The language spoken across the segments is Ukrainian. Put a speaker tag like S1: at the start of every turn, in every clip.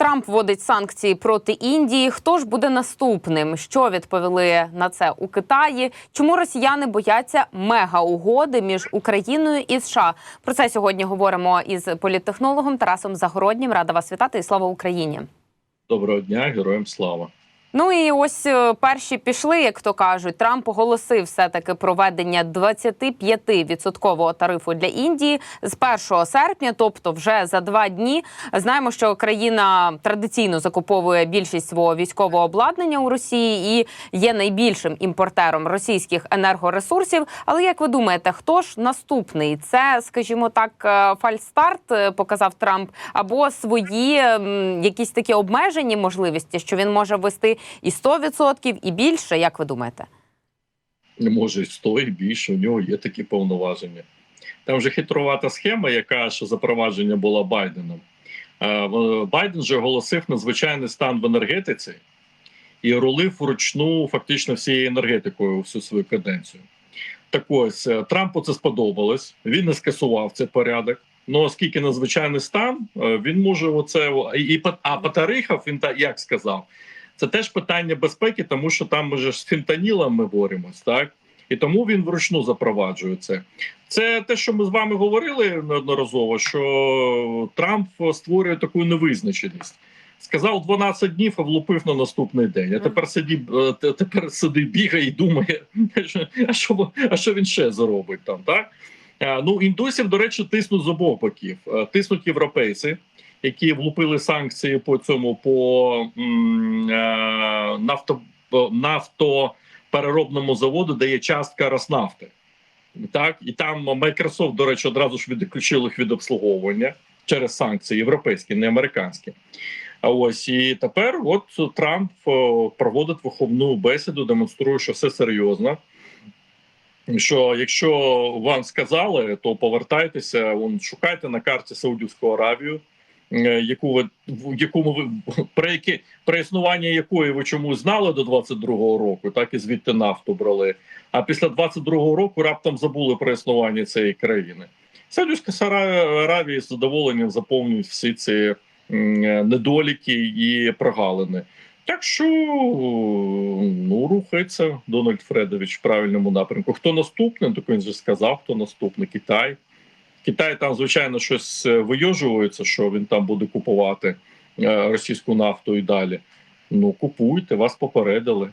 S1: Трамп вводить санкції проти Індії. Хто ж буде наступним? Що відповіли на це у Китаї? Чому росіяни бояться мега-угоди між Україною і США? Про це сьогодні говоримо із політтехнологом Тарасом Загороднім. Рада вас вітати і слава Україні.
S2: Доброго дня, героям слава.
S1: Ну і ось е, перші пішли, як то кажуть. Трамп оголосив все таки проведення 25% тарифу для Індії з 1 серпня, тобто вже за два дні. Знаємо, що країна традиційно закуповує більшість свого військового обладнання у Росії і є найбільшим імпортером російських енергоресурсів. Але як ви думаєте, хто ж наступний? Це, скажімо так, е, фальстарт е, показав Трамп, або свої якісь такі обмежені можливості, що він може ввести і 100% і більше. Як ви думаєте?
S2: Може і 100 і більше, у нього є такі повноваження. Там вже хитрувата схема, яка ще запровадження була Байденом. Байден же оголосив надзвичайний стан в енергетиці і рулив вручну фактично всією енергетикою всю свою каденцію. Так ось е, Трампу це сподобалось. Він не скасував цей порядок. Ну оскільки надзвичайний стан, е, він може оце і а по тарифах він так як сказав. Це теж питання безпеки, тому що там ми же з фентанілом ми боремось, так і тому він вручну запроваджує це. Це те, що ми з вами говорили неодноразово, що Трамп створює таку невизначеність. Сказав 12 днів, а влупив на наступний день. А тепер сидить, е, тепер сидить, бігає і думає, а що, а що він ще зробить там, так? Е, Ну, індусів, до речі, тиснуть з обох боків. Е, Тиснуть європейці, які влупили санкції по цьому по м, е, нафто, нафтопереробному заводу, де є частка Роснафти. Так, і там Microsoft, до речі, одразу ж відключили їх від обслуговування через санкції європейські, не американські. А ось і тепер, от Трамп проводить виховну бесіду, демонструє, що все серйозно. Що якщо вам сказали, то повертайтеся, вон, шукайте на карті Саудівську Аравію, е, яку ви в якому ви про які про існування якої ви чомусь знали до 22-го року, так і звідти нафту брали. А після 22-го року раптом забули про існування цієї країни. Саудівська Аравія з задоволенням заповнюють всі ці е, недоліки і прогалини. Так що ну рухається Дональд Фредович в правильному напрямку. Хто наступний? Так він вже сказав, хто наступний Китай. Китай там, звичайно, щось е, вийожується, що він там буде купувати е, російську нафту і далі. Ну купуйте, вас попередили.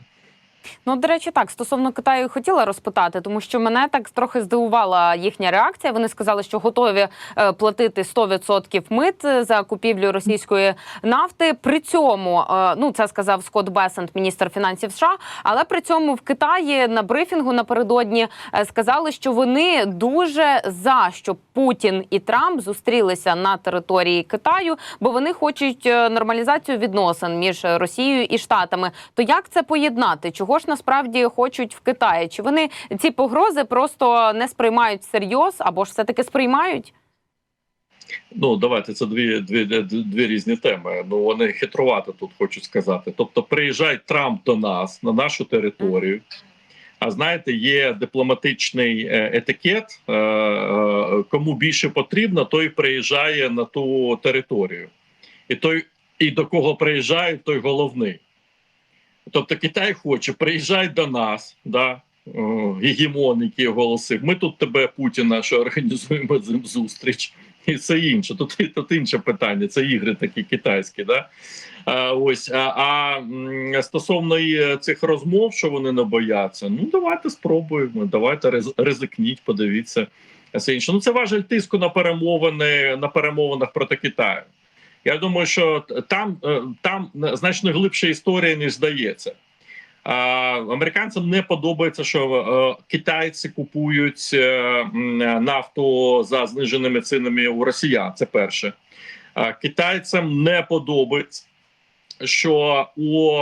S1: Ну, до речі, так стосовно Китаю хотіла розпитати, тому що мене так трохи здивувала їхня реакція. Вони сказали, що готові е, платити 100% мит е, за купівлю російської нафти. При цьому е, ну це сказав Скотт Бесент, міністр фінансів США. Але при цьому в Китаї на брифінгу напередодні сказали, що вони дуже за щоб Путін і Трамп зустрілися на території Китаю, бо вони хочуть нормалізацію відносин між Росією і Штатами. То як це поєднати? Чого ж насправді хочуть в Китаї? Чи вони ці погрози просто не сприймають всерйоз або ж все таки сприймають?
S2: Ну давайте це дві, дві, дві різні теми. Ну вони хитрувати тут хочуть сказати. Тобто, приїжджає Трамп до нас на нашу територію. А знаєте, є дипломатичний е, етикет. е, е, Кому більше потрібно, той приїжджає на ту територію, і той, і до кого приїжджає, той головний. Тобто Китай хоче, приїжджай до нас, да, гегемон, який оголосив. Ми тут тебе, Путіна, що організуємо з ним зустріч, і все інше. Тут, тут інше питання. Це ігри такі китайські. Да? А, ось а, а стосовно е, цих розмов, що вони не бояться, ну давайте спробуємо. Давайте ризикніть, подивіться. Все інше. Ну це важель тиску на перемовини на перемовинах проти Китаю. Я думаю, що там, е, там значно глибша історія, ніж здається. Американцям не подобається, що е, китайці купують е, нафту за зниженими цінами у росіян. Це перше. Китайцям не подобається, що у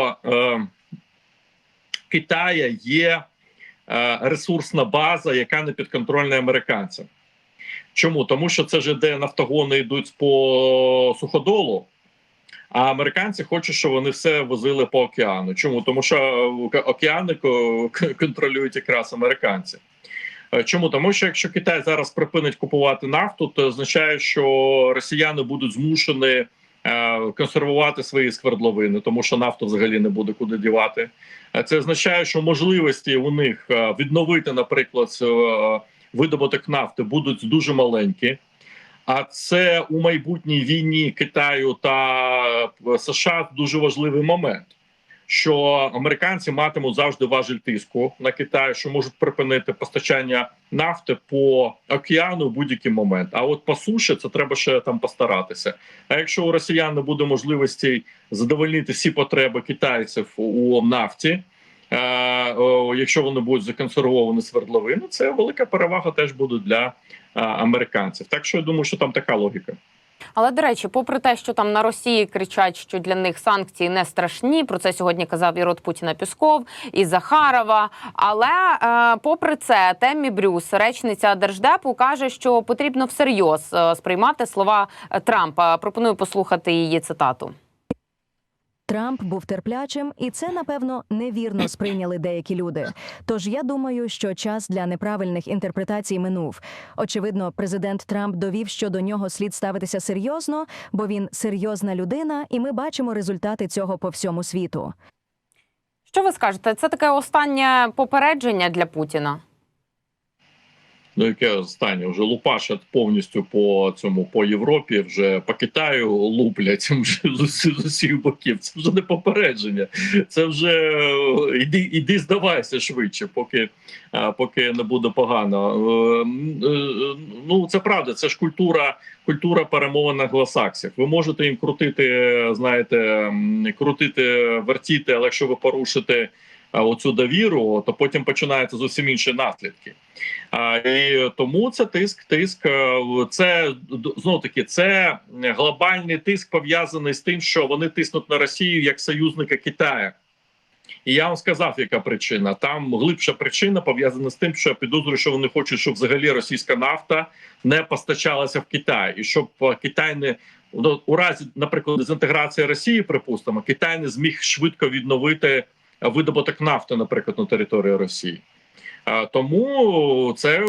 S2: Китая є ресурсна база, яка не підконтрольна американцям. Чому? Тому що це ж де нафтогони йдуть по суходолу, а американці хочуть, щоб вони все возили по океану. Чому? Тому що океани контролюють якраз американці. Е, Чому? Тому що якщо Китай зараз припинить купувати нафту, то означає, що росіяни будуть змушені е, консервувати свої сквердловини, тому що нафту взагалі не буде куди дівати. Е, Це означає, що можливості у них відновити, наприклад, видобуток нафти будуть дуже маленькі. А це у майбутній війні Китаю та е, США дуже важливий момент. Що американці матимуть завжди важіль тиску на Китай, що можуть припинити постачання нафти по океану в будь-який момент. А от по суші це треба ще там постаратися. А якщо у росіян не буде можливості задовольнити всі потреби китайців у нафті, якщо вони будуть законсервовані свердловини, це велика перевага теж буде для е, американців. Так що я думаю, що там така логіка.
S1: Але до речі, попри те, що там на Росії кричать, що для них санкції не страшні, про це сьогодні казав і рот Путіна Пісков, і Захарова. Але е, попри це, Теммі Брюс, речниця держдепу, каже, що потрібно всерйоз е, сприймати слова е, Трампа. Пропоную послухати її цитату.
S3: Трамп був терплячим, і це напевно невірно сприйняли деякі люди. Тож я думаю, що час для неправильних інтерпретацій минув. Очевидно, президент Трамп довів, що до нього слід ставитися серйозно, бо він серйозна людина, і ми бачимо результати цього по всьому світу.
S1: Що ви скажете? Це таке останнє попередження для Путіна.
S2: Ну, яке останнє вже лупашать повністю по цьому по Європі, вже по Китаю луплять вже з усіх, боків. Це вже не попередження. Це вже е, іди, іди здавайся швидше, поки, е, поки не буде погано. Е, Ну це правда, це ж культура, культура перемовин англосаксів. Ви можете їм крутити, знаєте, крутити, вертіти, але якщо ви порушите оцю довіру, то потім починаються зовсім інші наслідки. А, і тому це тиск, тиск. е, Це знов таки це глобальний тиск пов'язаний з тим, що вони тиснуть на Росію як союзника Китаю. І я вам сказав, яка причина. Там глибша причина пов'язана з тим, що я підозрюю, що вони хочуть, щоб взагалі російська нафта не постачалася в Китай, і щоб е, Китай не ну, у разі, наприклад, дезінтеграції Росії, припустимо, Китай не зміг швидко відновити видобуток нафти, наприклад, на території Росії. Тому це,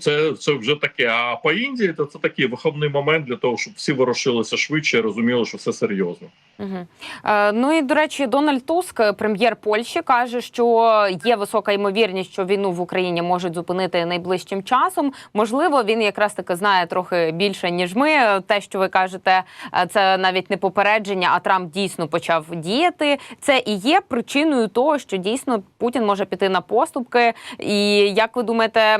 S2: це, це вже таке. А по Індії то це такий виховний момент для того, щоб всі ворушилися швидше, розуміли, що все серйозно.
S1: Угу. Е, ну і до речі, Дональд Туск, прем'єр Польщі, каже, що є висока ймовірність, що війну в Україні можуть зупинити найближчим часом. Можливо, він якраз таки знає трохи більше ніж ми. Те, що ви кажете, е, це навіть не попередження, а Трамп дійсно почав діяти. Це і є причиною того, що дійсно Путін може піти на поступки. І як ви думаєте,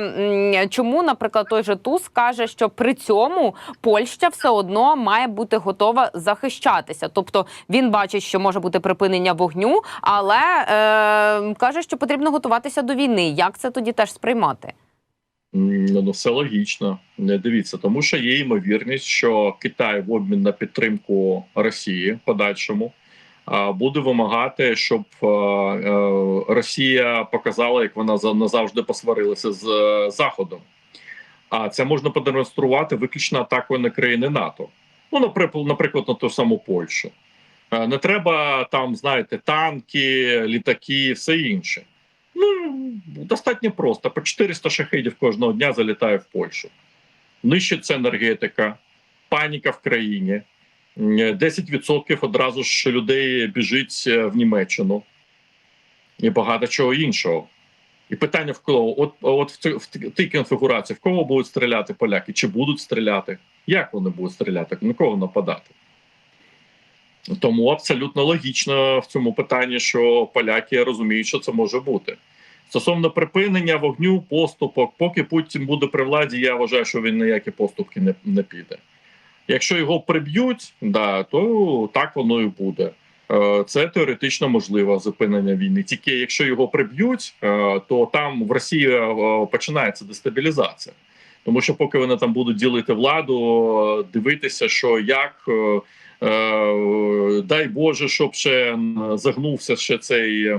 S1: чому, наприклад, той же Туск каже, що при цьому Польща все одно має бути готова захищатися, тобто він бачить, що може бути припинення вогню, але е, каже, що потрібно готуватися до війни. Як це тоді теж сприймати?
S2: Ну, все логічно. Не дивіться, тому що є ймовірність, що Китай в обмін на підтримку Росії подальшому буде вимагати, щоб е, е, Росія показала, як вона назавжди посварилася з е, Заходом. А це можна продемонструвати виключно атакою на країни НАТО. Ну, наприклад, на ту саму Польщу. Не треба там, знаєте, танки, літаки, все інше. Ну достатньо просто. По 400 шахедів кожного дня залітає в Польщу. Нищиться енергетика, паніка в країні. М, 10% одразу ж людей біжить е, в Німеччину і багато чого іншого. І питання в кого? От, от в, в тій конфігурації, в кого будуть стріляти поляки? Чи будуть стріляти? Як вони будуть стріляти? На кого нападати? Тому абсолютно логічно в цьому питанні, що поляки розуміють, що це може бути. Стосовно припинення вогню, поступок, поки Путін буде при владі, я вважаю, що він ніякі поступки не, не піде. Якщо його приб'ють, да, то так воно і буде. Е, Це теоретично можливо зупинення війни. Тільки якщо його приб'ють, е, то там в Росії е, починається дестабілізація. Тому що поки вони там будуть ділити владу, дивитися, що як дай Боже, щоб ще загнувся ще цей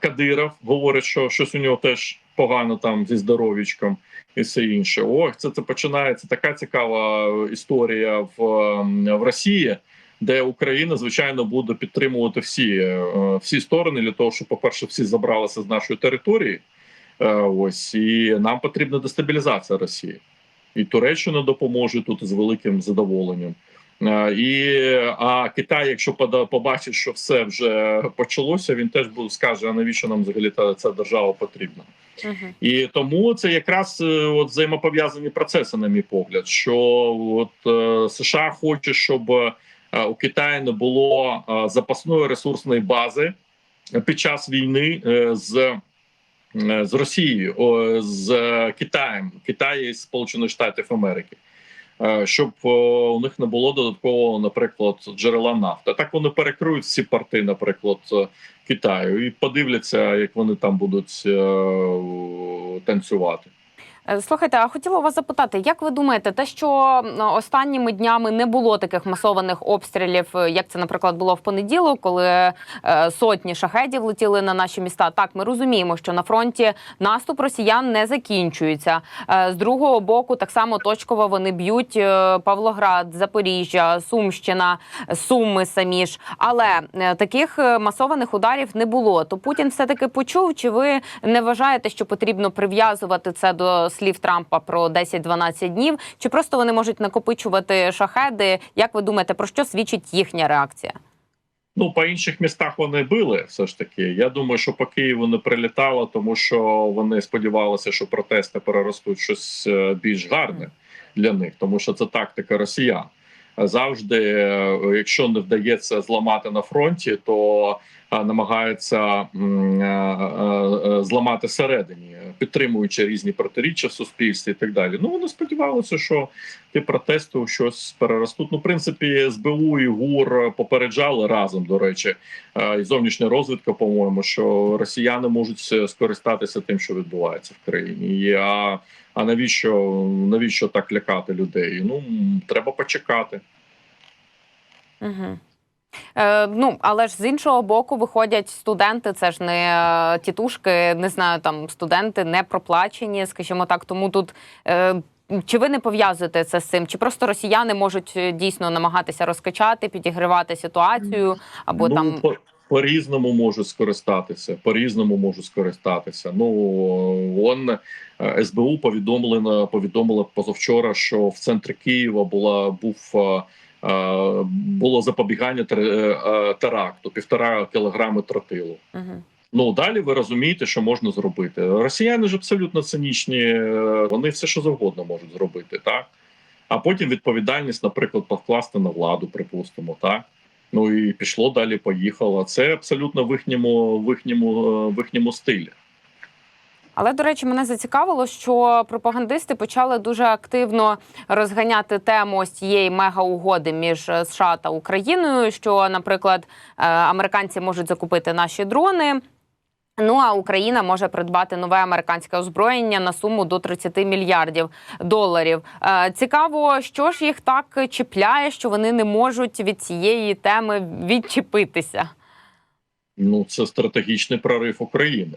S2: Кадиров, говорить, що щось у нього теж погано там зі здоров'ячком і все інше. Ох, це, це починається така цікава історія в, ем, в Росії, де Україна, звичайно, буде підтримувати всі, е, всі сторони для того, щоб, по-перше, всі забралися з нашої території. Е, Ось і нам потрібна дестабілізація Росії. І Туреччина допоможе тут з великим задоволенням. Е, І а Китай, якщо побачить, що все вже почалося, він теж буде скаже: а навіщо нам взагалі та ця держава потрібна?
S1: Мгм.
S2: І тому це якраз е, от взаємопов'язані процеси, на мій погляд. Що от е, США хоче, щоб е, у Китаї не було е, запасної ресурсної бази під час війни е, з. е, З Росією, о, з е, Китаєм, Китай і Сполучених Штатів Америки, щоб е, у них не було додаткового, наприклад, джерела нафти. Так вони перекриють всі порти, наприклад, е, Китаю, і подивляться, як вони там будуть е, танцювати.
S1: Е, Слухайте, а хотіла вас запитати, як ви думаєте, те, що останніми днями не було таких масованих обстрілів, е, як це, наприклад, було в понеділок, коли е, сотні шахедів летіли на наші міста? Так, ми розуміємо, що на фронті наступ росіян не закінчується. З другого боку, так само точково вони б'ють Павлоград, Запоріжжя, Сумщина, Суми самі ж. Але таких масованих ударів не було. То Путін все таки почув. Чи ви не вважаєте, що потрібно прив'язувати це до слів Трампа про 10-12 днів? Чи просто вони можуть накопичувати шахеди? Як ви думаєте, про що свідчить їхня реакція?
S2: Ну, по інших містах вони били все ж таки. Я думаю, що по Києву не прилітало, тому що вони сподівалися, що протести переростуть щось е, більш гарне для них, тому що це тактика росіян. Завжди, е, якщо не вдається зламати на фронті, то намагаються м, е, е, е, зламати всередині, підтримуючи різні протиріччя в суспільстві і так далі. Ну вони сподівалися, що ті протести щось переростуть. Ну, в принципі, СБУ і ГУР попереджали разом. До речі, е, і зовнішня розвідка, по-моєму, що росіяни можуть скористатися тим, що відбувається в країні. А, а навіщо навіщо так лякати людей? Ну треба почекати.
S1: Угу. Е, ну, але ж з іншого боку виходять студенти, це ж не е, тітушки, не знаю, там студенти не проплачені, скажімо так. Тому тут е, чи ви не пов'язуєте це з цим? Чи просто росіяни можуть е, дійсно намагатися розкачати, підігривати ситуацію, або
S2: ну,
S1: там
S2: по, по різному можуть скористатися. По різному можуть скористатися. Ну он е, СБУ повідомлено повідомила позавчора, що в центрі Києва була був. Було запобігання е, е, теракту, півтора кілограми тротилу.
S1: угу.
S2: Ну далі ви розумієте, що можна зробити. Росіяни ж абсолютно цинічні, е, вони все що завгодно можуть зробити, так а потім відповідальність, наприклад, покласти на владу, припустимо, так. Ну і пішло далі, поїхало. Це абсолютно в їхньому, в їхньому, в їхньому стилі.
S1: Але до речі, мене зацікавило, що пропагандисти почали дуже активно розганяти тему ось цієї мегаугоди між е, США та Україною. Що, наприклад, е, американці можуть закупити наші дрони. Ну а Україна може придбати нове американське озброєння на суму до 30 мільярдів доларів. Е, Цікаво, що ж їх так чіпляє, що вони не можуть від цієї теми відчепитися.
S2: Ну це стратегічний прорив України.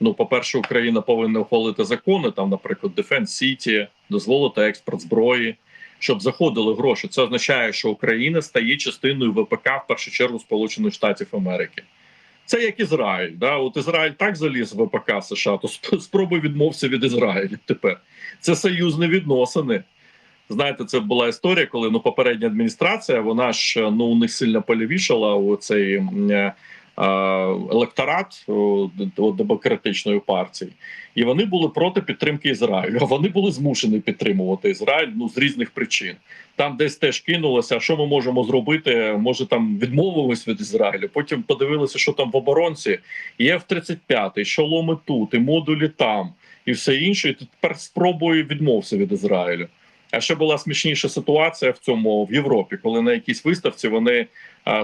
S2: Ну, по-перше, Україна повинна ухвалити закони, там, наприклад, Defense City, дозволити експорт зброї, щоб заходили гроші. Це означає, що Україна стає частиною ВПК в першу чергу Сполучених Штатів Америки. Це як Ізраїль. Да? От Ізраїль так заліз в ВПК США, то сп- спробуй відмовся від Ізраїля тепер. Це союзні відносини. Знаєте, це була історія, коли ну попередня адміністрація, вона ж ну у них сильно полівішала у цей е, електорат демократичної партії, і вони були проти підтримки Ізраїлю. Вони були змушені підтримувати Ізраїль ну з різних причин. Там десь теж кинулося, що ми можемо зробити? Може там відмовились від Ізраїлю. Потім подивилися, що там в оборонці. І F-35, і шоломи тут, і модулі там, і все інше. І тепер спробує відмовся від Ізраїлю. А ще була смішніша ситуація в цьому в Європі, коли на якійсь виставці вони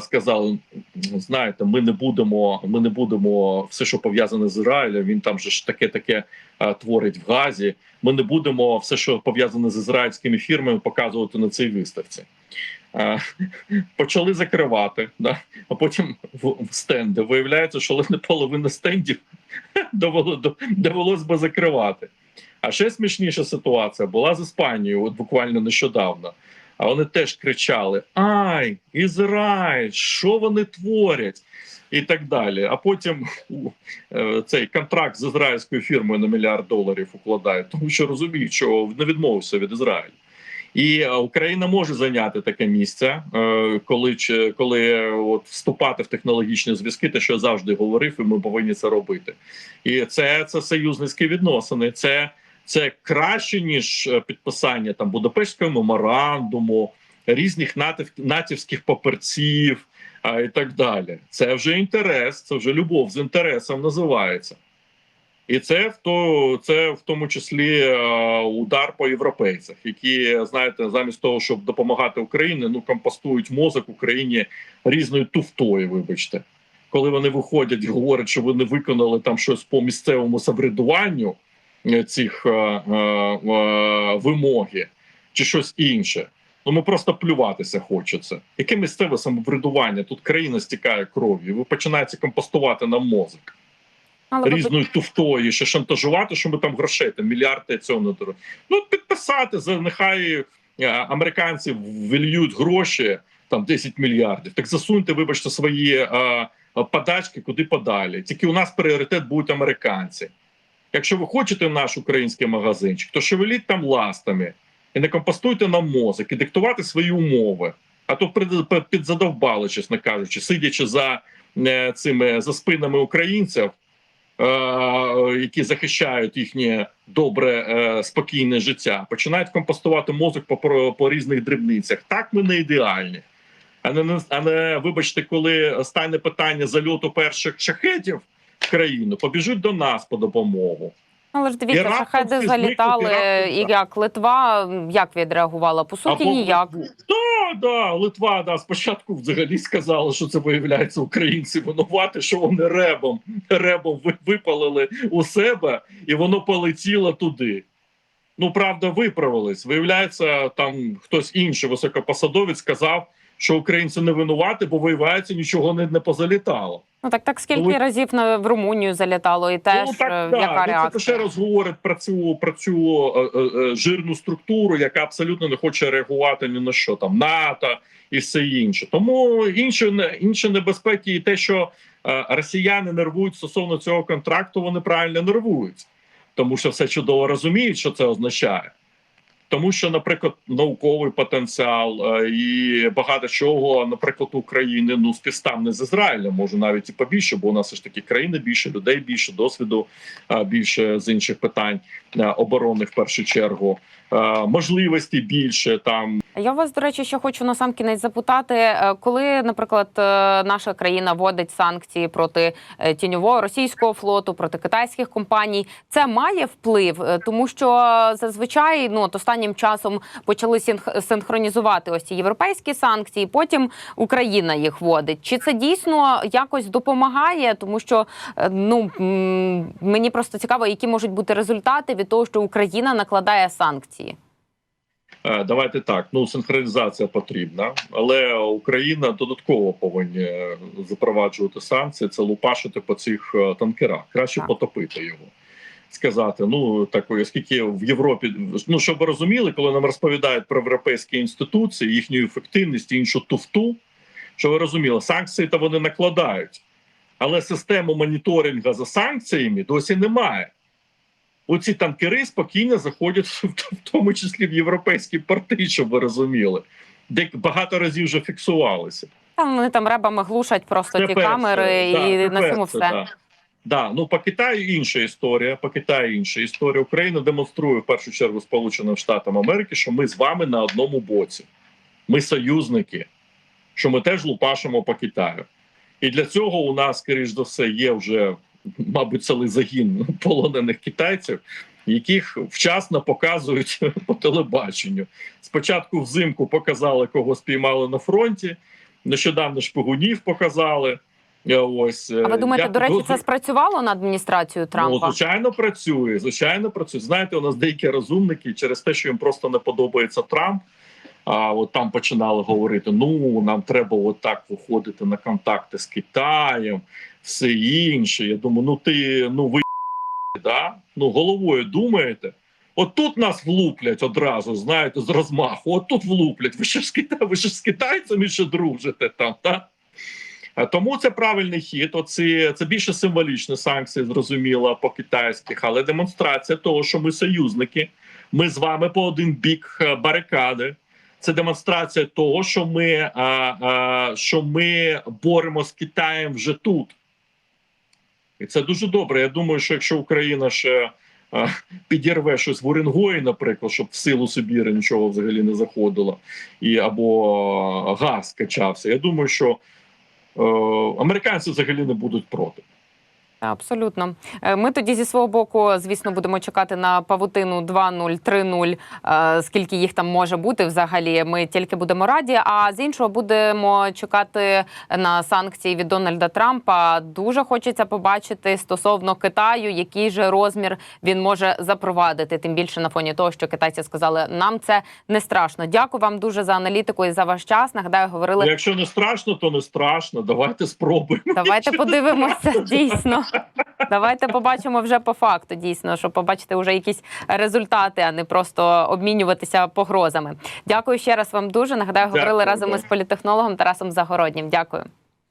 S2: сказали: знаєте, ми не будемо, ми не будемо все, що пов'язане з Ізраїлем. Він там же ж таке таке творить в Газі. Ми не будемо все, що пов'язане з ізраїльськими фірмами, показувати на цій виставці. Почали закривати, да? а потім в, стенди. Виявляється, що лише половина стендів довелось би закривати. А ще смішніша ситуація була з Іспанією, от буквально нещодавно. А вони теж кричали: Ай, Ізраїль, що вони творять? І так далі. А потім е, цей контракт з ізраїльською фірмою на мільярд доларів укладають, тому що розуміють, що не відмовився від Ізраїлю. І е, Україна може зайняти таке місце, е, коли коли от вступати в технологічні зв'язки, те, що я завжди говорив, і ми повинні це робити. І це, це союзницькі відносини. Це, це краще ніж е, підписання там Будапештського меморандуму, різних натів, натівських паперців а, і так далі. Це вже інтерес, це вже любов з інтересом називається. І це в то це в тому числі е, удар по європейцях, які знаєте, замість того, щоб допомагати Україні, ну компостують мозок Україні різною туфтою. Вибачте, коли вони виходять і говорять, що вони виконали там щось по місцевому самоврядуванню цих е, е, е, вимоги чи щось інше. Ну ми просто плюватися хочеться. Яке місцеве самоврядування? Тут країна стікає кров'ю. Ви починаєте компостувати нам мозок
S1: Але ви
S2: різною туфтою, ще шантажувати, що ми там грошей, там мільярди цього не дорого. Ну підписати за нехай американці вильють гроші там 10 мільярдів. Так засуньте, вибачте, свої е, е, подачки куди подалі. Тільки у нас пріоритет будуть американці. Якщо ви хочете наш український магазинчик, то шевеліть там ластами і не компостуйте нам мозок і диктувати свої умови. А то підзадовбали, чесно кажучи, сидячи за е, цими за спинами українців, е, які захищають їхнє добре, е, спокійне життя, починають компостувати мозок по, по, різних дрібницях. Так ми не ідеальні. А не, а не вибачте, коли стане питання зальоту перших шахетів країну, побіжуть до нас по допомогу.
S1: Але ж дивіться,
S2: І раптом
S1: шахеди залітали,
S2: і
S1: як Литва як відреагувала? По суті,
S2: Або-
S1: ніяк.
S2: Да, да, Литва да, спочатку взагалі сказала, що це виявляється українці винуваті, що вони ребом, ребом випалили у себе, і воно полетіло туди. Ну, правда, виправились. Виявляється, там хтось інший високопосадовець сказав, що українці не винуваті, бо виявляється, нічого не, не позалітало.
S1: Ну так так скільки
S2: Ну,
S1: разів на в Румунію залітало, і теж
S2: ну, так,
S1: е, яка
S2: ну, це ще раз говорить про цю про цю е, е, е, жирну структуру, яка абсолютно не хоче реагувати ні на що там НАТО і все інше. Тому інші не- інші небезпеки, і те, що е, росіяни нервують стосовно цього контракту, вони правильно нервують, тому що все чудово розуміють, що це означає. Тому що, наприклад, науковий потенціал е, і багато чого, наприклад, України ну співставне з Ізраїлем, може навіть і побільше, бо у нас ж таки країни більше, людей більше, досвіду е, більше з інших питань е, оборони в першу чергу, можливості більше там.
S1: Я вас, до речі, ще хочу на сам кінець запитати, е, коли, наприклад, е, наша країна вводить санкції проти е, тіньового російського флоту, проти китайських компаній, це має вплив, Е, тому що зазвичай ну от останнім часом почали синх- синхронізувати ось ці європейські санкції. Потім Україна їх вводить. Чи це дійсно якось допомагає? Тому що е, ну мені просто цікаво, які можуть бути результати від того, що Україна накладає санкції.
S2: Е, Давайте так. Ну синхронізація потрібна, але Україна додатково повинні е, запроваджувати санкції. Це лупашити по цих е, танкерах. Краще
S1: Так.
S2: потопити його. Сказати, ну так оскільки в Європі, ну щоб ви розуміли, коли нам розповідають про європейські інституції, їхню ефективність, і іншу туфту, що ви розуміли, санкції то вони накладають, але систему моніторингу за санкціями досі немає. Оці танкери спокійно заходять в тому числі в європейські порти, щоб ви розуміли, де багато разів вже фіксувалися.
S1: Там вони там ребами глушать просто
S2: Це
S1: ті
S2: перше,
S1: камери,
S2: да,
S1: і
S2: це
S1: на цьому все.
S2: Да. Да, ну по Китаю інша історія. По Китаю інша історія. Україна демонструє в першу чергу Сполученим Штатам Америки, що ми з вами на одному боці. Ми союзники, що ми теж лупашимо по Китаю. І для цього у нас, скоріш за все, є вже, мабуть, цілий загін полонених китайців, яких вчасно показують по телебаченню. Спочатку взимку показали, кого спіймали на фронті. Нещодавно шпигунів показали. Е, Ось
S1: А ви
S2: е,
S1: думаєте,
S2: я
S1: до речі, це спрацювало на адміністрацію
S2: Ну,
S1: Трампа?
S2: звичайно, працює. Звичайно, працює. Знаєте, у нас деякі розумники через те, що їм просто не подобається Трамп. А от там починали говорити: ну нам треба от так виходити на контакти з Китаєм, все інше. Я думаю, ну ти ну ви да? ну головою думаєте. От тут нас влуплять одразу, знаєте, з розмаху. От тут влуплять. Ви ще з Кита... ви ще з китайцями ще дружите там, так? Тому це правильний хід. Оці це більше символічні санкції, зрозуміло, по китайських, але демонстрація того, що ми союзники. Ми з вами по один бік е, барикади. Це демонстрація того, що ми, а, а, що ми боремося з Китаєм вже тут. І це дуже добре. Я думаю, що якщо Україна ще підірве щось в Уренгої, наприклад, щоб в силу Сибіри нічого взагалі не заходило, і або газ качався, я думаю, що е, американці взагалі не будуть проти.
S1: Абсолютно. Е, Ми тоді зі свого боку, звісно, будемо чекати на павутину 2.0, 3.0, е, скільки їх там може бути взагалі. Ми тільки будемо раді. А з іншого будемо чекати на санкції від Дональда Трампа. Дуже хочеться побачити стосовно Китаю, який же розмір він може запровадити. Тим більше на фоні того, що китайці сказали, нам це не страшно. Дякую вам дуже за аналітику і за ваш час. Нагадаю, говорили.
S2: Ну, Якщо не страшно, то не страшно. Давайте спробуємо.
S1: Давайте подивимося дійсно. Давайте побачимо вже по факту, дійсно, щоб побачити вже якісь результати, а не просто обмінюватися погрозами. Дякую ще раз вам дуже. Нагадаю, говорили
S2: Дякую,
S1: разом із політехнологом Тарасом Загороднім. Дякую.